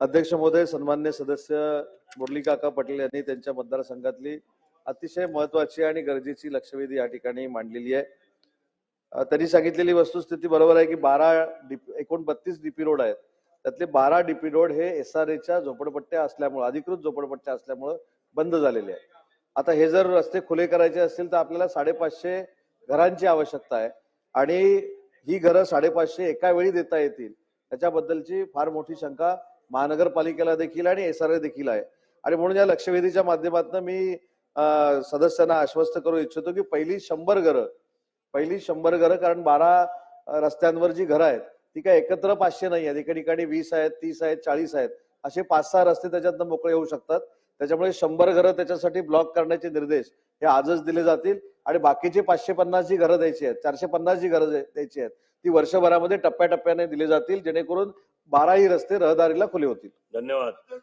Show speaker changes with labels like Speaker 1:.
Speaker 1: अध्यक्ष महोदय सन्मान्य सदस्य मुरली काका पटेल यांनी त्यांच्या मतदारसंघातली अतिशय महत्वाची आणि गरजेची लक्षवेधी या ठिकाणी मांडलेली आहे. त्यांनी सांगितलेली वस्तुस्थिती बरोबर आहे की बारा एकूण बत्तीस डीपी रोड आहेत. त्यातले बारा डीपी रोड हे एस आर एच्या झोपडपट्ट्या असल्यामुळे अधिकृत झोपडपट्ट्या असल्यामुळे बंद झालेले आहे आता हे जर रस्ते खुले करायचे असतील तर आपल्याला साडेपाचशे घरांची आवश्यकता आहे. आणि ही घरं साडेपाचशे एका वेळी देता येतील. त्याच्याबद्दलची फार मोठी शंका महानगरपालिकेला देखील आणि एस आर देखील आहे. आणि म्हणून या लक्षवेधीच्या माध्यमातून मी सदस्यांना आश्वस्त करू इच्छितो की पहिली शंभर घरं पहिली शंभर घरं कारण बारा रस्त्यांवर जी घरं आहेत ती काय एकत्र पाचशे नाही आहेत. एका ठिकाणी वीस आहेत तीस आहेत चाळीस आहेत. असे पाच सहा रस्ते त्याच्यातनं मोकळे होऊ शकतात. त्याच्यामुळे शंभर घरं त्याच्यासाठी ब्लॉक करण्याचे निर्देश हे आजच दिले जातील. आणि बाकीचे पाचशे पन्नास जी घरं द्यायची आहेत चारशे पन्नास जी घरं द्यायची आहेत ती वर्षभरामध्ये टप्प्याटप्प्याने दिली जातील जेणेकरून बाराही रस्ते रहदारीला खुले होतील.
Speaker 2: धन्यवाद.